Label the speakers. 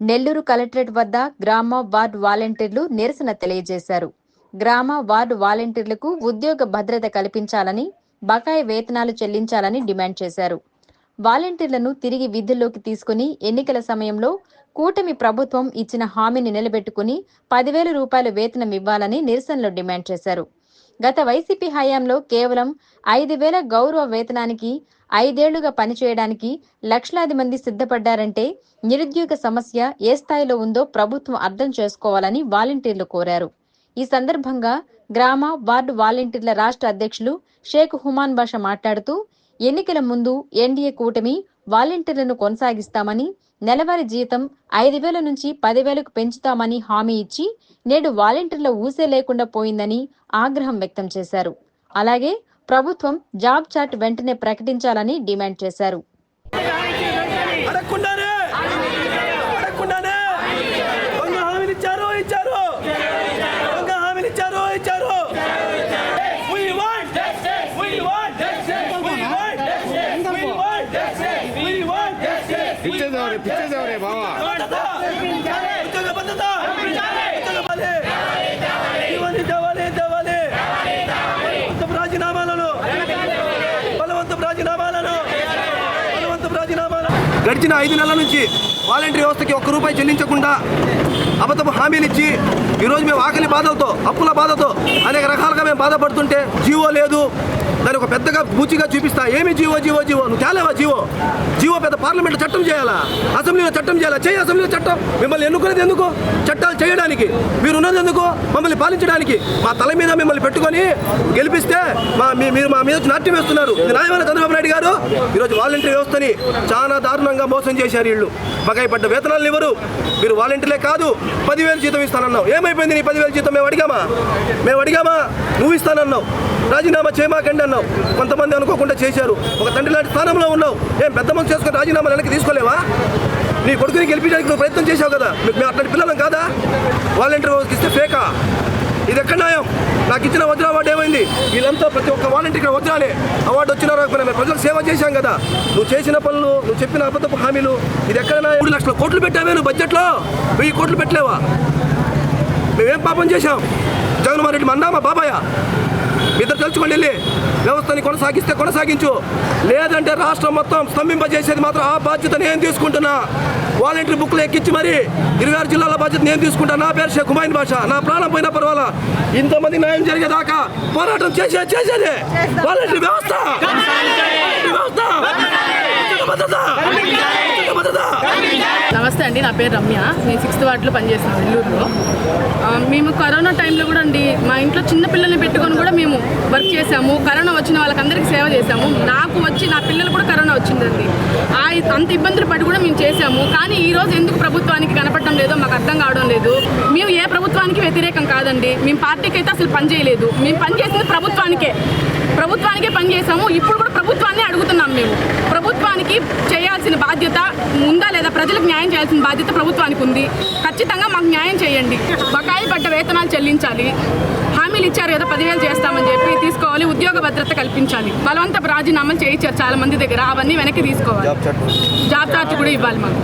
Speaker 1: Nellore collectorate వద్ద గ్రామ ward వాలంటీర్లు నిరసన తెలియజేశారు. గ్రామ వార్డు వాలంటీర్లకు ఉద్యోగ భద్రత కల్పించాలని బకాయి వేతనాలు చెల్లించాలని డిమాండ్ చేశారు. వాలంటీర్లను తిరిగి విధుల్లోకి తీసుకుని ఎన్నికల సమయంలో కూటమి ప్రభుత్వం ఇచ్చిన హామీని నిలబెట్టుకుని పదివేల రూపాయల వేతనం ఇవ్వాలని నిరసనలో డిమాండ్ చేశారు. గత వైసీపీ హయాంలో కేవలం ఐదు వేల గౌరవ వేతనానికి ఐదేళ్ళుగా పనిచేయడానికి లక్షలాది మంది సిద్ధపడ్డారంటే నిరుద్యోగ సమస్య ఏ స్థాయిలో ఉందో ప్రభుత్వం అర్థం చేసుకోవాలని వాలంటీర్లు కోరారు. ఈ సందర్భంగా గ్రామ వార్డు వాలంటీర్ల రాష్ట్ర అధ్యక్షులు షేక్ హుమాన్ బాషా మాట్లాడుతూ ఎన్నికల ముందు ఎన్డీఏ కూటమి వాలంటీర్లను కొనసాగిస్తామని నెలవారీ జీతం ఐదు వేల నుంచి పదివేలకు పెంచుతామని హామీ ఇచ్చి నేడు వాలంటీర్ల ఊసే లేకుండా పోయిందని ఆగ్రహం వ్యక్తం చేశారు. అలాగే ప్రభుత్వం జాబ్ చార్ట్ వెంటనే ప్రకటించాలని డిమాండ్ చేశారు.
Speaker 2: అడగకుండానే! అడగకుండానే! దొంగ హామీలు ఇచ్చారు ఇచ్చారు దొంగ హామీలు ఇచ్చారు ఇచ్చారు We want justice. We want justice. We want justice. We want justice. We want justice. We
Speaker 3: పిచ్చేదేవరే పిచ్చేదేవరే బావా
Speaker 2: భద్రత. ఉద్యోగ భద్రత. ఉద్యోగ బలి. ఇవన్నీ తేవాలి, తేవాలి. బలవంతపు రాజీనామాలను బలవంతపు రాజీనామాలను బలవంతపు రాజీనామాలను గడిచిన ఐదు నెలల నుంచి వాలంటీర్ వ్యవస్థకి ఒక్క రూపాయి చెల్లించకుండా అబద్ధపు హామీలు ఇచ్చి ఈరోజు మేము ఆకలి బాధలతో అప్పుల బాధతో అనేక రకాలుగా మేము బాధపడుతుంటే జీవో లేదు. దాని పెద్దగా పూచిగా చూపిస్తా. ఏమి జీవో జీవో జీవో? నువ్వు తేలేవా జీవో? జీవో పెద్ద పార్లమెంట్ చట్టం చేయాలా? అసెంబ్లీలో చట్టం చేయాలా? చేయి అసెంబ్లీలో చట్టం. మిమ్మల్ని ఎన్నుకునేది ఎందుకు? చట్టాలు చేయడానికి. మీరు ఉన్నది ఎందుకు? మమ్మల్ని పాలించడానికి. మా తల మీద మిమ్మల్ని పెట్టుకొని గెలిపిస్తే మా మీ- మీరు మా మీద నాట్యం వేస్తున్నారు. నాయమైన చంద్రబాబు నాయుడు గారు ఈరోజు వాలంటీర్ వ్యవస్థని చాలా దారుణంగా మోసం చేశారు వీళ్ళు. మాకు పడ్డ వేతనాలు ఇవ్వరు. మీరు వాలంటీర్లే కాదు పదివేలు జీతం ఇస్తానన్నావు. ఏమైపోయింది నీ పదివేలు జీతం? మేము అడిగామా? మేము అడిగామా? నువ్వు ఇస్తానన్నావు. రాజీనామా చేయమాకండి అన్నావు. కొంతమంది అనుకోకుండా చేశారు. ఒక తండ్రి లాంటి స్థానంలో ఉన్నావు. ఏం పెద్ద మనసు చేసుకుని రాజీనామా వెనక్కి తీసుకోలేవా? నీ కొడుకుని గెలిపించడానికి నువ్వు ప్రయత్నం చేశావు కదా. మీకు మేము అట్లాంటి పిల్లలం కాదా? వాలంటీర్ ఇస్తే ఫేకా? ఇది ఎక్కడ న్యాయం? నాకు ఇచ్చిన వజ్ర అవార్డు ఏమైంది? వీళ్ళంతా ప్రతి ఒక్క వాలంటీర్ ఇక్కడ వజ్రాలే. అవార్డు వచ్చిన మేము ప్రజలకు సేవ చేశాం కదా. నువ్వు చేసిన పనులు నువ్వు చెప్పిన అబద్ధపు హామీలు ఇది ఎక్కడ మూడు లక్షల కోట్లు పెట్టావే నువ్వు బడ్జెట్లో? వెయ్యి కోట్లు పెట్టలేవా? మేమేం పాపం చేశాం? జగన్మోహన్ రెడ్డి మన్నామా బాబాయా ఇద్దరు తెలుసుకోండి వెళ్ళి వ్యవస్థని కొనసాగిస్తే కొనసాగించు. లేదంటే రాష్ట్రం మొత్తం స్తంభింపజేసేది మాత్రం ఆ బాధ్యత నేను తీసుకుంటున్నా. వాలంటీర్ బుక్లు ఎక్కించి మరి ఇరవై జిల్లాల బాధ్యత నేను తీసుకుంటా. నా పేరు షేక్ హుమాయిన్ భాష నా ప్రాణం పోయినా పర్వాలా? ఇంతమంది న్యాయం జరిగేదాకా పోరాటం చేసే చేసేదే. వాలంటీర్ వ్యవస్థ. వాలంటీర్ వ్యవస్థ.
Speaker 4: నమస్తే అండి నా పేరు రమ్య. నేను సిక్స్త్ వార్డులో పనిచేస్తాను నెల్లూరులో. మేము కరోనా టైంలో కూడా అండి మా ఇంట్లో చిన్న పిల్లల్ని పెట్టుకొని కూడా మేము వర్క్ చేసాము కరోనా వచ్చిన వాళ్ళకందరికీ సేవ చేశాము. నాకు వచ్చి నా పిల్లలు కూడా కరోనా వచ్చిందండి. ఆ అంత ఇబ్బందులు పడి కూడా మేము చేశాము. కానీ ఈ రోజు ఎందుకు ప్రభుత్వానికి కనపడటం లేదో మాకు అర్థం కావడం లేదు. మేము ఏ ప్రభుత్వానికి వ్యతిరేకం కాదండి. మేము పార్టీకి అయితే అసలు పనిచేయలేదు మేము పనిచేసింది ప్రభుత్వానికే. ప్రభుత్వానికే పని చేసాము ఇప్పుడు కూడా ప్రభుత్వాన్ని అడుగుతున్నాం మేము. ప్రభుత్వానికి చేయాల్సిన బాధ్యత ఉందా లేదా? ప్రజలకు న్యాయం చేయాల్సిన బాధ్యత ప్రభుత్వానికి ఉంది. ఖచ్చితంగా మాకు న్యాయం చేయండి. బకాయి పడ్డ వేతనాలు చెల్లించాలి. హామీలు ఇచ్చారు కదా పదివేలు చేస్తామని చెప్పి తీసుకోవాలి. ఉద్యోగ భద్రత కల్పించాలి. బలవంత రాజీనామాలు చేయించారు చాలా మంది దగ్గర. అవన్నీ వెనక్కి తీసుకోవాలి. జాబ్ చార్ట్ కూడా ఇవ్వాలి మాకు.